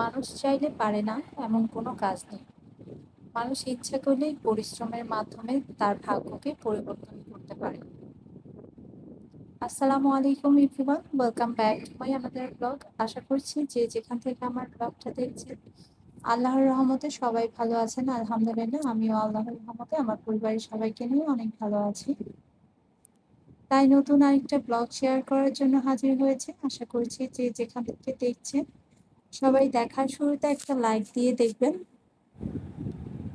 মানুষ চাইলে পারে না এমন কোনো কাজ নেই। মানুষ ইচ্ছা করলেই পরিশ্রমের মাধ্যমে তার ভাগ্যকে পরিবর্তন করতে পারে। আসসালামু আলাইকুম everyone welcome back to my আমাদের ব্লগ আশা করছি যে যেখান থেকে আমার ব্লগটা দেখছেন, আল্লাহর রহমতে সবাই ভালো আছেন। আলহামদুলিল্লাহ, আমিও আল্লাহর রহমতে, আমার পরিবারের সবাইকে নিয়ে অনেক ভালো আছি। তাই নতুন আরেকটা ব্লগ শেয়ার করার জন্য হাজির হয়েছে। আশা করছি যে যেখান থেকে দেখছেন সবাই দেখার শুরুতে একটা লাইক দিয়ে দেখবেন।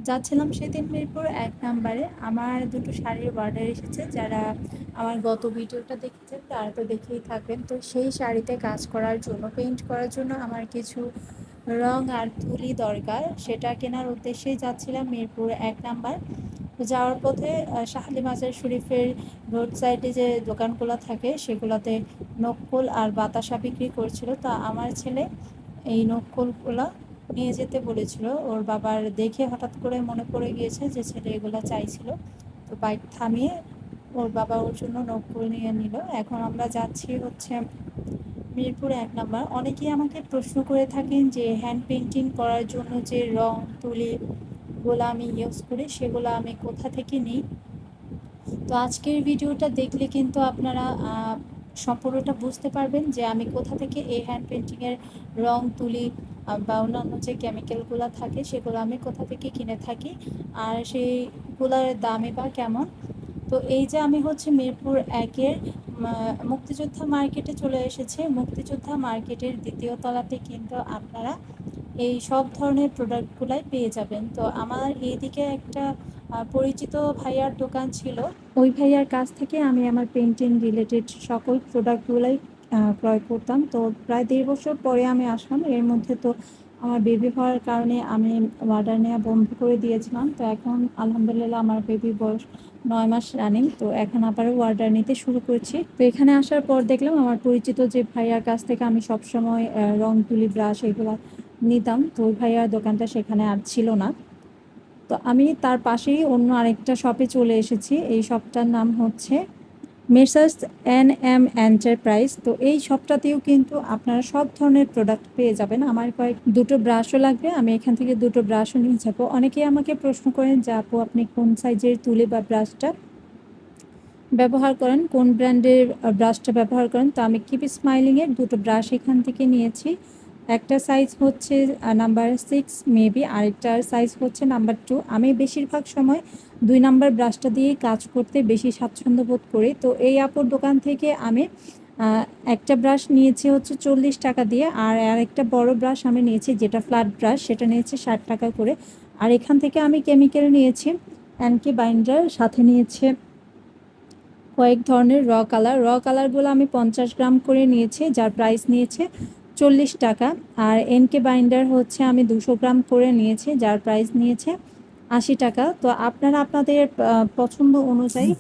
যাচ্ছিলাম সেদিন মিরপুর এক নাম্বারে। আমার দুটো শাড়ির অর্ডার এসেছে। যারা আমার গত ভিডিওটা দেখেছেন তারা তো দেখেই থাকবেন। তো সেই শাড়িতে কাজ করার জন্য পেইন্ট করার জন্য আমার কিছু রং আর তুলি দরকার। সেটা কেনার উদ্দেশ্যেই যাচ্ছিলাম মিরপুর এক নাম্বার। যাওয়ার পথে শাহলি মাজার শরীফের রোড সাইডে যে দোকানগুলো থাকে, সেগুলোতে নকল আর বাতাসা বিক্রি করছিল। তা আমার ছেলে এই নকলগুলো নিয়ে যেতে বলেছিল। ওর বাবার দেখে হঠাৎ করে মনে পড়ে গিয়েছে যে ছেলে এগুলো চাইছিল। তো বাইক থামিয়ে ওর বাবা ওর জন্য নকল নিয়ে নিল। এখন আমরা যাচ্ছি হচ্ছে মিরপুর এক নাম্বার। অনেকেই আমাকে প্রশ্ন করে থাকেন যে হ্যান্ড পেন্টিং করার জন্য যে রং, তুলি গুলো আমি ইউজ করি, সেগুলো আমি কোথা থেকে নিই? তো আজকের ভিডিওটা দেখলে কিন্তু আপনারা সম্পূর্ণটা বুঝতে পারবেন যে আমি কোথা থেকে এই হ্যান্ড পেন্টিংয়ের রং তুলি বা অন্যান্য যে কেমিক্যালগুলো থাকে সেগুলো আমি কোথা থেকে কিনে থাকি, আর সেইগুলোর দামে বা কেমন। তো এই যে আমি হচ্ছে মিরপুর একের মুক্তিযোদ্ধা মার্কেটে চলে এসেছে। মুক্তিযোদ্ধা মার্কেটের দ্বিতীয় তলাতে কিন্তু আপনারা এই সব ধরনের প্রোডাক্টগুলাই পেয়ে যাবেন। তো আমার এইদিকে একটা পরিচিত ভাইয়ার দোকান ছিল। ওই ভাইয়ার কাছ থেকে আমি আমার পেন্টিং রিলেটেড সকল প্রোডাক্টগুলাই ক্রয় করতাম। তো প্রায় দেড় বছর পরে আমি আসলাম। এর মধ্যে তো আমার বেবি হওয়ার কারণে আমি অর্ডার নেওয়া বন্ধ করে দিয়েছিলাম। তো এখন আলহামদুলিল্লাহ আমার বেবি বয়স নয় মাস রানিং তো এখন আবারও অর্ডার নিতে শুরু করেছি। তো এখানে আসার পর দেখলাম আমার পরিচিত যে ভাইয়ার কাছ থেকে আমি সবসময় রং তুলি ব্রাশ এগুলো নিতাম। তো ওই ভাইয়ার দোকানটা সেখানে আর ছিল না। তো আমি তার পাশেই অন্য আরেকটা শপে চলে এসেছি। এই শপটার নাম হচ্ছে মেসার্স এন এম এন্টারপ্রাইজ তো এই শপটাতেও কিন্তু আপনারা সব ধরনের প্রোডাক্ট পেয়ে যাবেন। আমার কয়েক, দুটো ব্রাশও লাগবে। আমি এখান থেকে দুটো ব্রাশও নিয়ে যাব। অনেকেই আমাকে প্রশ্ন করেন যে, আপু, আপনি কোন সাইজের তুলে বা ব্রাশটা ব্যবহার করেন? কোন ব্র্যান্ডের ব্রাশটা ব্যবহার করেন? তো আমি কিপ স্মাইলিংয়ের দুটো ব্রাশ এখান থেকে নিয়েছি। একটা সাইজ হচ্ছে নাম্বার সিক্স মেবি আরেকটার সাইজ হচ্ছে নাম্বার টু আমি বেশিরভাগ সময় দুই নাম্বার ব্রাশটা দিয়েই কাজ করতে বেশি স্বাচ্ছন্দ্য বোধ করি। তো এই আপুর দোকান থেকে আমি একটা ব্রাশ নিয়েছি হচ্ছে চল্লিশ টাকা দিয়ে আর আরেকটা বড় ব্রাশ আমি নিয়েছি যেটা ফ্ল্যাট ব্রাশ সেটা নিয়েছি ষাট টাকা করে। আর এখান থেকে আমি কেমিক্যাল নিয়েছি, অ্যানকে বাইন্ডার সাথে নিয়েছে কয়েক ধরনের র কালার র কালারগুলো আমি পঞ্চাশ গ্রাম করে নিয়েছি, যার প্রাইস নিয়েছে চল্লিশ টাকা। আর এনকে বাইন্ডার হচ্ছে আমি দুশো গ্রাম করে নিয়েছি যার প্রাইস নিয়েছে আশি টাকা। তো আপনারা আপনাদের পছন্দ অনুযায়ী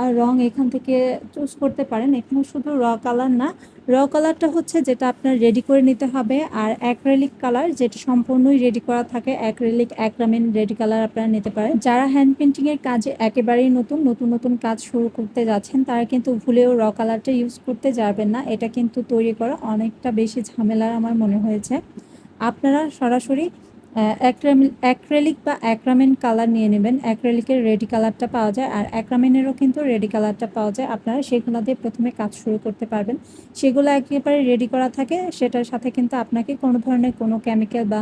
আর রং এখান থেকে চুজ করতে পারেন। এখানে শুধু র কালার না র কালারটা হচ্ছে যেটা আপনার রেডি করে নিতে হবে আর অ্যাক্রেলিক কালার যেটা সম্পূর্ণই রেডি করা থাকে অ্যাক্রেলিক অ্যাক্রামিন রেডি কালার আপনারা নিতে পারেন। যারা হ্যান্ড পেন্টিংয়ের কাজে একেবারেই নতুন নতুন নতুন কাজ শুরু করতে যাচ্ছেন, তারা কিন্তু ভুলেও র কালারটা ইউজ করতে যাবেন না। এটা কিন্তু তৈরি করা অনেকটা বেশি ঝামেলার আমার মনে হয়েছে। আপনারা সরাসরি অ্যাক্রেলিক বা অ্যাক্রামেন কালার নিয়ে নেবেন। অ্যাক্রেলিকের রেডি কালারটা পাওয়া যায়। আর অ্যাক্রামেনেরও কিন্তু রেডি কালারটা পাওয়া যায়। আপনারা সেগুলো দিয়ে প্রথমে কাজ শুরু করতে পারবেন। সেগুলো একেবারে রেডি করা থাকে। সেটার সাথে কিন্তু আপনাকে কোনো ধরনের কোনো কেমিক্যাল বা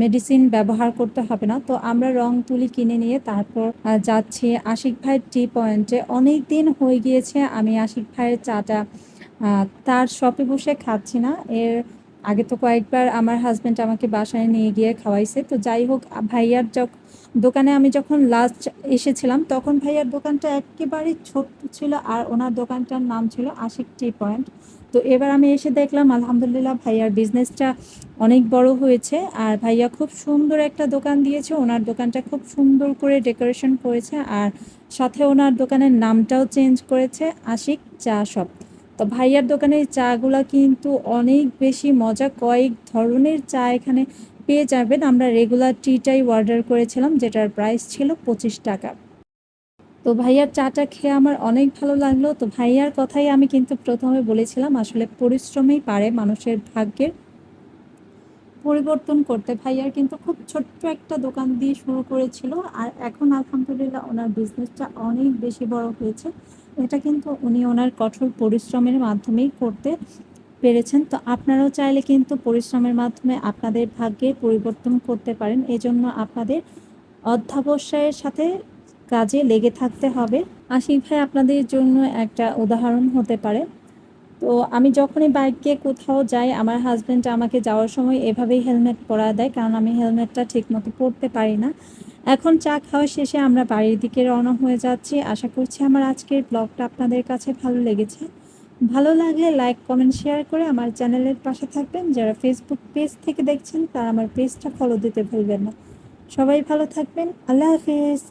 মেডিসিন ব্যবহার করতে হবে না। তো আমরা রং তুলি কিনে নিয়ে তারপর যাচ্ছি আশিক ভাইয়ের টি পয়েন্টে অনেক দিন হয়ে গিয়েছে। আমি আশিক ভাইয়ের চাটা তার শপে বসে খাচ্ছি না। এর আগে তো কয়েকবার আমার হাজব্যান্ড আমাকে বাসায় নিয়ে গিয়ে খাওয়াইছে। তো যাই হোক ভাইয়ার যখন দোকানে আমি যখন লাস্ট এসেছিলাম, তখন ভাইয়ার দোকানটা একেবারেই ছোট্ট ছিল আর ওনার দোকানটার নাম ছিল আশিক টি পয়েন্ট। তো এবার আমি এসে দেখলাম, আলহামদুলিল্লাহ ভাইয়ার বিজনেসটা অনেক বড় হয়েছে আর ভাইয়া খুব সুন্দর একটা দোকান দিয়েছে। ওনার দোকানটা খুব সুন্দর করে ডেকোরেশন করেছে আর সাথে ওনার দোকানের নামটাও চেঞ্জ করেছে আশিক চা শপ। তো ভাইয়ার দোকানের চাগুলা কিন্তু অনেক বেশি মজা, কয়েক ধরনের চা এখানে পেয়ে যাবেন। আমরা রেগুলার টিটাই অর্ডার করেছিলাম, যেটার প্রাইস ছিল পঁচিশ টাকা। তো ভাইয়ার চাটা খেয়ে আমার অনেক ভালো লাগল। তো ভাইয়ার কথাই আমি কিন্তু প্রথমে বলেছিলাম, আসলে পরিশ্রমেই পারে মানুষের ভাগ্যের। পরিবর্তন করতে। ভাইয়ার কিন্তু খুব ছোট্ট একটা দোকান দিয়ে শুরু করেছিল আর এখন আলহামদুলিল্লাহ ওনার বিজনেসটা অনেক বেশি বড় হয়েছে। এটা কিন্তু উনি ওনার কঠোর পরিশ্রমের মাধ্যমেই করতে পেরেছেন। তো আপনারাও চাইলে কিন্তু পরিশ্রমের মাধ্যমে আপনাদের ভাগ্যে পরিবর্তন করতে পারেন। এজন্য আপনাদের অধ্যাবসায়ের সাথে কাজে লেগে থাকতে হবে। আশিক ভাই, আপনাদের জন্য একটা উদাহরণ হতে পারে। তো আমি যখনই বাইকে কোথাও যাই, আমার হাজব্যান্ড আমাকে যাওয়ার সময় এভাবেই হেলমেট পরা দেয়, কারণ আমি হেলমেটটা ঠিকমতো পরতে পারি না। এখন চা খাওয়া শেষে আমরা বাড়ির দিকে রওনা হয়ে যাচ্ছি। আশা করছি আমার আজকের ব্লগটা আপনাদের কাছে ভালো লেগেছে। ভালো লাগলে লাইক কমেন্ট শেয়ার করে আমার চ্যানেলের পাশে থাকবেন। যারা ফেসবুক পেজ থেকে দেখছেন, তারা আমার পেজটা ফলো দিতে ভুলবেন না। সবাই ভালো থাকবেন। আল্লাহ হাফেজ।